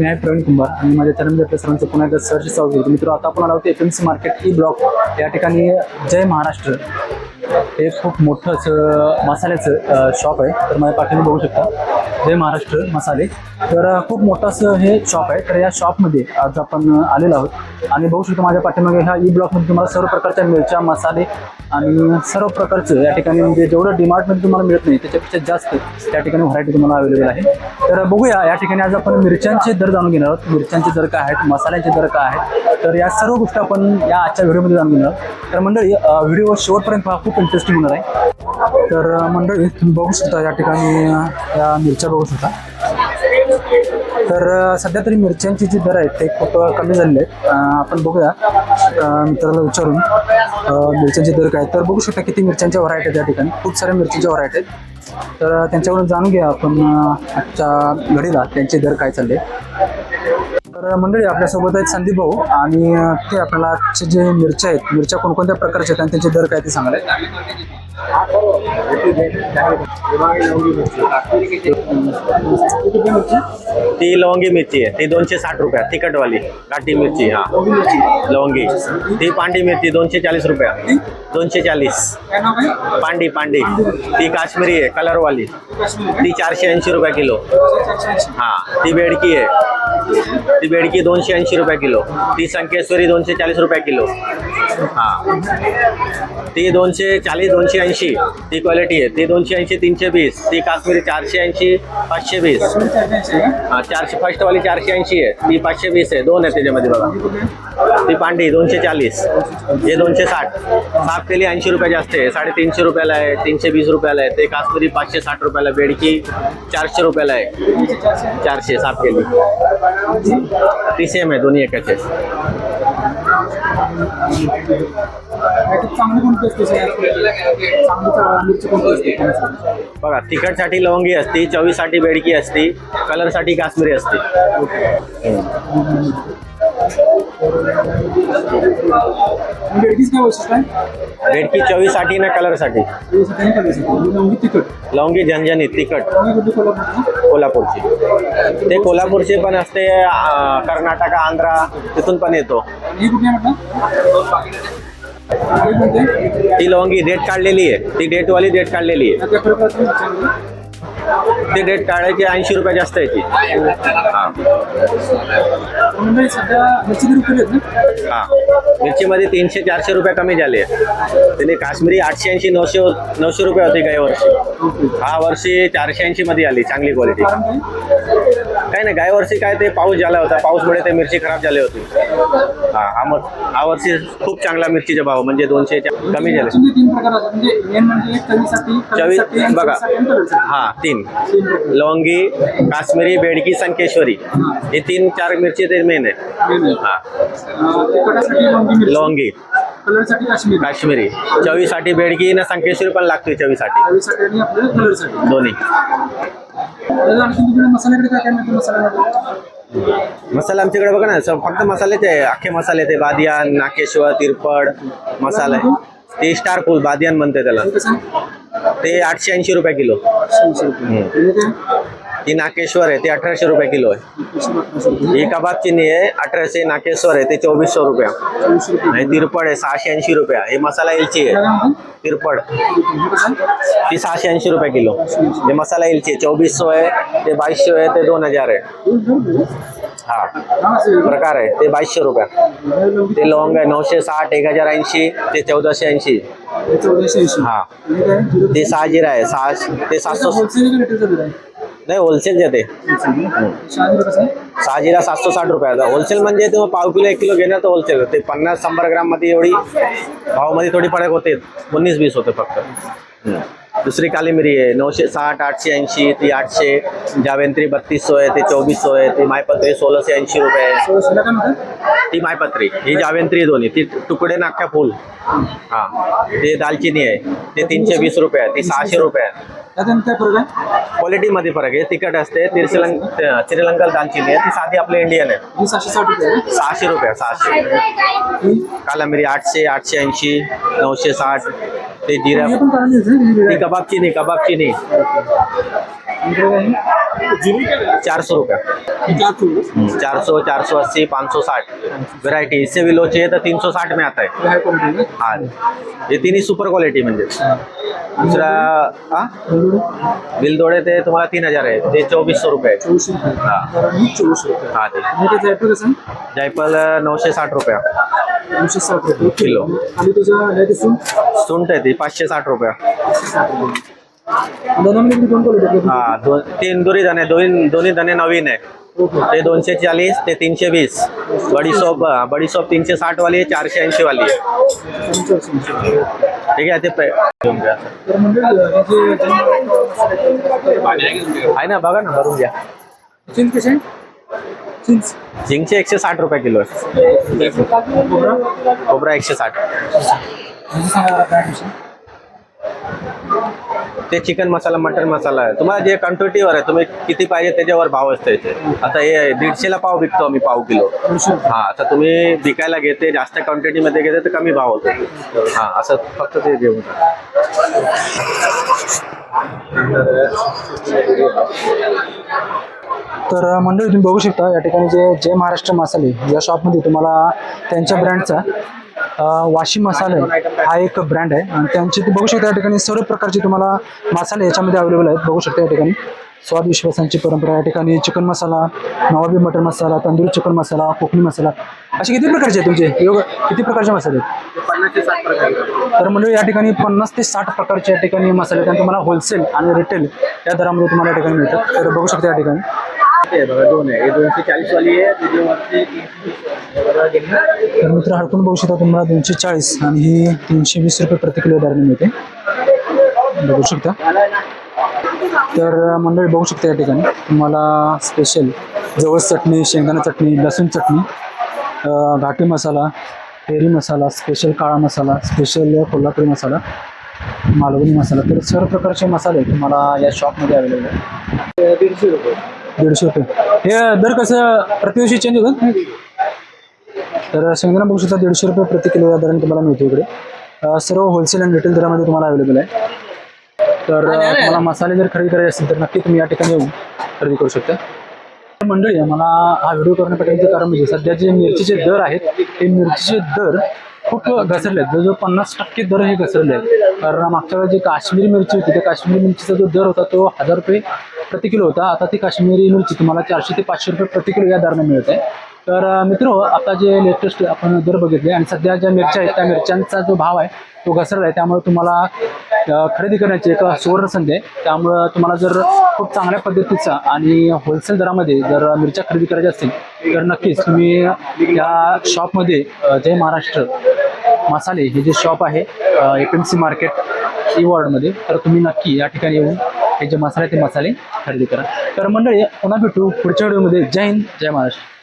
मी आहे प्रवीण कुंभार आणि माझ्या चॅनलमध्ये आपल्या सर्वांचं पुन्हा एकदा सर्च स्वागत मित्र आता आपण आलो होतो F M C market E block. या ठिकाणी जय महाराष्ट्र. हे खूप मोठं असं मसाल्याचं शॉप आहे. तर माझ्या पाठीने बघू शकता. जय महाराष्ट्र मसाले. तर खूप मोठं असं हे शॉप आहे. तर या शॉपमध्ये आज आपण आलेलो आहोत. आणि बघू शकतो माझ्या पाठीमागे ह्या ई ब्लॉकमध्ये तुम्हाला सर्व प्रकारच्या मिरच्या मसाले आणि सर्व प्रकारचं या ठिकाणी म्हणजे जेवढं डिमार्टमध्ये तुम्हाला मिळत नाही त्याच्यापेक्षा जास्त त्या ठिकाणी व्हरायटी तुम्हाला अवेलेबल आहे. तर बघूया. या ठिकाणी आज आपण मिरच्यांचे दर जाणून घेणार आहोत. मिरच्यांचे दर काय आहेत? मसाल्याचे दर काय आहेत? तर या सर्व गोष्टी आपण या आजच्या व्हिडिओमध्ये जाणून घेणार तर मंडळी व्हिडिओ शेवटपर्यंत पहा खूप इंटरेस्टिंग होणार आहे. तर मंडळी तुम्ही बघू शकता या ठिकाणी या मिरच्या बघू शकता. तर सध्या तरी मिरच्यांचे जे दर आहेत ते खूप कमी झालेले आहेत. आपण बघूया मित्राला विचारून मिरच्यांचे दर काय. तर बघू शकता किती मिरच्यांच्या व्हरायटी आहेत या ठिकाणी. खूप साऱ्या मिरच्यांच्या व्हरायटी आहेत. तर त्यांच्याकडून जाणून घ्या आपण आजच्या घडीला त्यांचे दर काय चालले. तर मंडळी आपल्यासोबत आहेत संदीप भाऊ आणि ते आपल्याला जे मिरच्या आहेत मिरच्या कोणकोणत्या प्रकारच्या आहेत आणि त्यांचे दर काय ते सांगायला ती लवंगी मिरची आहे. ती दोनशे साठ रुपया तिखटवाली गाठी मिरची हा. लवंगी. ती पांडी मिरची दोनशे चाळीस रुपया दोनशे चाळीस. पांडी पांडी. ती काश्मीरी आहे कलरवाली. ती चारशे ऐंशी रुपया किलो. हा ती बेडकी आहे. ती बेडकी दोनशे ऐंशी रुपये किलो. ती संकेश्वरी दोनशे चाळीस रुपये किलो. हा. ती दोनशे चाळीस दोनशे ऐंशी ती क्वालिटी आहे. ती दोनशे ऐंशी तीनशे वीस ती काश्मीरी चारशे ऐंशी पाचशे वीस. हा चारशे फर्स्टवाली चारशे ऐंशी आहे. ती पाचशे वीस आहे. दोन आहे त्याच्यामध्ये बघा. ती पांडी दोनशे चाळीस. हे दोनशे साठ. साफ़ केली ऐंशी रुपये जास्त आहे साडेतीनशे रुपयाला आहे, तीनशे वीस रुपयाला आहे. ते काश्मीरी पाचशे साठ रुपयाला, बेडकी चारशे रुपयाला आहे. चारशे साफ़ केली. ती सेम आहे, दोन्ही एकाचे. असते असते बघा, तिखटसाठी लवंगी असते, चवीसाठी बेडकी असते, कलरसाठी काश्मीरी असते. बेडकीच काय? वैशिष्ट्य आहे बेडकी चवीसाठी ना कलरसाठी. तिखट? लवंगी झणझणीत तिखट. कोल्हापूरची? ते कोल्हापूरचे पण असते आ, कर्नाटक आंध्रा तिथून पण येतो. हे कुठे म्हटलं? हे कोणते? ती लवंगी डेट काढलेली आहे. ती डेटवाली डेट काढलेली त्या आहे. ते डेट काढायची ऐंशी रुपये जास्त याची हा. मिरची हा. मिरचीमध्ये तीनशे चारशे रुपये कमी झाले त्याने काश्मीरी आठशे ऐंशी नऊशे नऊशे रुपये होते काही वर्षी. हा वर्षी चारशे ऐंशी मध्ये आली चांगली क्वालिटी काय काय नाही गाय वर्षी काय ते पाऊस झाला होता. पाऊसमुळे ते मिरची खराब झाली होती. हा हा मग हा वर्षी खूप चांगला मिरचीचे भाव म्हणजे दोनशे कमी झाले. म्हणजे म्हणजे एक चवीसाठी चवी कलरसाठी आणि बघा. हा तीन. लवंगी काश्मीरी बेडकी संकेश्वरी. हे. तीन चार मिरची ते मेन आहे. हा. लवंगी काश्मीरी. चवीसाठी बेडकी ना संकेश्वरी पण लागते चवीसाठी. दोन्ही. त्याचा आणखी तुझ्याकडे मसाल्याकडे काय काय मिळतं मसाल्यामध्ये मसाला आमच्याकडे बघा ना स- फक्त मसालेच आहे अख्खे मसाले ते बादियान नाकेश्वर तिरपड मसाला आहे ते स्टार फुल बादियान म्हणते त्याला कसं? ते आठशे ऐंशी रुपये किलो शहाऐंशी रुपये. काय? ती नाकेश्वर आहे ते अठराशे रुपये किलो आहे रुपये. ही कबाब चिनी आहे अठराशे नाकेश्वर आहे ते चोवीसशे रुपया रुपये. आणि तिरपड आहे सहाशे ऐंशी रुपया हे मसाला आहे? तिरपड हे आहे? ती सहाशे ऐंशी रुपये किलो हे मसाला एलची आहे चोवीसशे आहे ते बावीसशे आहे ते दोन हज़ार आहे हे. हा हा, प्रकार आहे ते बावीसशे रुपया हे ते लवंग आहे नऊशे साठ एक हज़ार ऐंशी ते चौदाशे ऐंशी हे हा हे ते सहा जिरा आहे सहा ते सातशे नाही होलसेल देते शहाऐंशी कसं आहे? सातशे साठ रुपयाचा होलसेल म्हणजे तुम्ही पाव किलो, एक किलो घेणार तर होलसेल ते पन्नास शंभर ग्राम मध्ये एवढी भावामध्ये थोडी फरक होते. उन्नीस, वीस होते फक्त. दुसरी काली मिरी आहे. नऊशे साठ, आठशे ऐंशी, ती आठशे. जावेंत्री बत्तीसशे आहे ते चोवीसशे आहे ती मायपत्री सोळाशे ऐंशी रुपये? ती मायपत्री. ही जावेंत्री दोन्ही. ती तुकडे नाख्या फुल. हा. ते दालचिनी आहे. ते तीनशे वीस रुपये. आहे ती सहाशे रुपये. आहे आणि काय फरक आहे? क्वालिटीमध्ये फरक आहे. तिखट असते ती श्रीलं श्रीलंकन दालचिनी आहे. ती साधी आपली इंडियन है ही सहाशे साठ रुपये आहे. सहाशे रुपये सहाशे ही काला मिरी आठशे आठशे ऐंशी नऊशे साठ. ते जिरा हे पण ती कबाब चिनी कबाब चिनी चार सौ रुपया. चार सौ चार सौ अस्सी पाँच सौ साठ. वेराइटी इससे भी लो चाहिए तो तीन सौ साठ में आता है. हाँ ये तीनही सुपर क्वालिटी म्हणजे. दुसरा हा बिलदोडे ते तुम्हाला तीन हजार आहे. ते चोवीस सौ रुपये. आहे. हा हा ते. जायफल नऊशे साठ रुपया. किलो. आणि तुझं हे दिसून सुंठ आहे ती पाचशे साठ रुपया. हा दोन तीन दुरी धने दोन दोन्ही धने नवीन आहे. ते दोनशे चाळीस ते तीनशे वीस. बडीसोप बडीसोप तीनशे साठ वाली आहे चारशे ऐंशी वाली आहे. ठीक आहे ते पे- आहे ना बघा ना भरून घ्या. चिंच कसे चिंच झिंगचे एकशे साठ रुपये किलो आहे. खोबरा एकशे साठ. ते चिकन मसाला मटन मसाला आहे. तुम्हाला जे क्वांटिटीवर आहे तुम्ही किती पाहिजे त्याच्यावर भाव असतो इथे आता हे दीडशेला पाव विकतो आम्ही पाव किलो. हा आता तुम्ही विकायला घेते जास्त क्वांटिटीमध्ये घेते तर कमी भाव होतो. हा असं फक्त ते घेऊन तर मंडळी तुम्ही बघू शकता या ठिकाणी जे जय महाराष्ट्र मसाले या शॉपमध्ये तुम्हाला त्यांच्या ब्रँडचा वाशी मसाले हा एक ब्रँड आहे. आणि त्यांची बघू शकता या ठिकाणी सर्व प्रकारचे तुम्हाला मसाले याच्यामध्ये अवेलेबल आहेत. बघू शकता या ठिकाणी. स्वाद विश्वासांची परंपरा या ठिकाणी. Chicken masala Nawabi mutton masala tandoori chicken masala Kokani masala. असे किती प्रकारचे आहेत तुमचे? योग किती प्रकारचे मसाले आहेत? तर म्हणजे या ठिकाणी पन्नास ते साठ प्रकारचे या ठिकाणी मसाले आहेत. आणि तुम्हाला होलसेल आणि रिटेल या दरामध्ये तुम्हाला या ठिकाणी मिळतात. तर बघू शकता या ठिकाणी. ते बघा दोन आहे. दोनशे चाळीस वाली आहे त्याच्यावरती तर मित्र हडकून बघू शकता तुम्हाला दोनशे चाळीस आणि ही तीनशे वीस रुपये प्रति किलो दराने मिळते. बघू शकता. तर मंडळी बघू शकता या ठिकाणी तुम्हाला स्पेशल जवस चटणी शेंगदाणा चटणी लसूण चटणी घाटी मसाला पेरी मसाला स्पेशल काळा मसाला स्पेशल कोल्हापुरी मसाला मालवणी मसाला. तर सर्व प्रकारचे मसाले तुम्हाला या शॉपमध्ये अवेलेबल आहेत. दीडशे रुपये. दीडशे रुपये. हे दर कसं प्रतिवर्षी चेंज होतं? तर शेंगदाणा बघू शकता दीडशे रुपये प्रति किलो या दराने तुम्हाला मिळतो इकडे. सर्व होलसेल आणि रिटेल दरामध्ये तुम्हाला अवेलेबल आहे. तर तुम्हाला मसाले जर खरेदी करायचे असतील तर नक्की तुम्ही या ठिकाणी येऊन खरेदी करू शकता. मंडळी मला हा व्हिडिओ करण्यापाठीचं कारण म्हणजे सध्या जे मिरचीचे दर आहेत ते मिरचीचे दर खूप घसरले आहेत जवळजवळ पन्नास टक्के दर हे घसरले आहेत कारण मागच्या वेळेस जी काश्मीरी मिरची होती त्या काश्मीरी मिरचीचा जो दर होता तो हजार रुपये प्रति किलो होता. आता ती काश्मीरी मिरची तुम्हाला चारशे ते पाचशे रुपये प्रति किलो या दरम्यान मिळत. आहे तर अं, मित्र आता जे लेटेस्ट आपण दर बघितले आणि सध्या ज्या मिरच्या आहेत त्या मिरच्यांचा जो भाव आहे तो घसरला आहे. त्यामुळे तुम्हाला खरेदी करण्याची एक सुवर्ण संधी आहे. त्यामुळं तुम्हाला जर खूप चांगल्या पद्धतीचा आणि होलसेल दरामध्ये जर मिरच्या खरेदी करायच्या असतील तर नक्कीच तुम्ही या शॉपमध्ये जय महाराष्ट्र मसाले हे जे शॉप आहे F M C market E वॉर्डमध्ये तर तुम्ही नक्की या ठिकाणी येऊन हे जे मसाले ते मसाले खरेदी करा. तर मंडळी पुन्हा भेटू पुढच्या व्हिडिओमध्ये. जय हिंद जय महाराष्ट्र.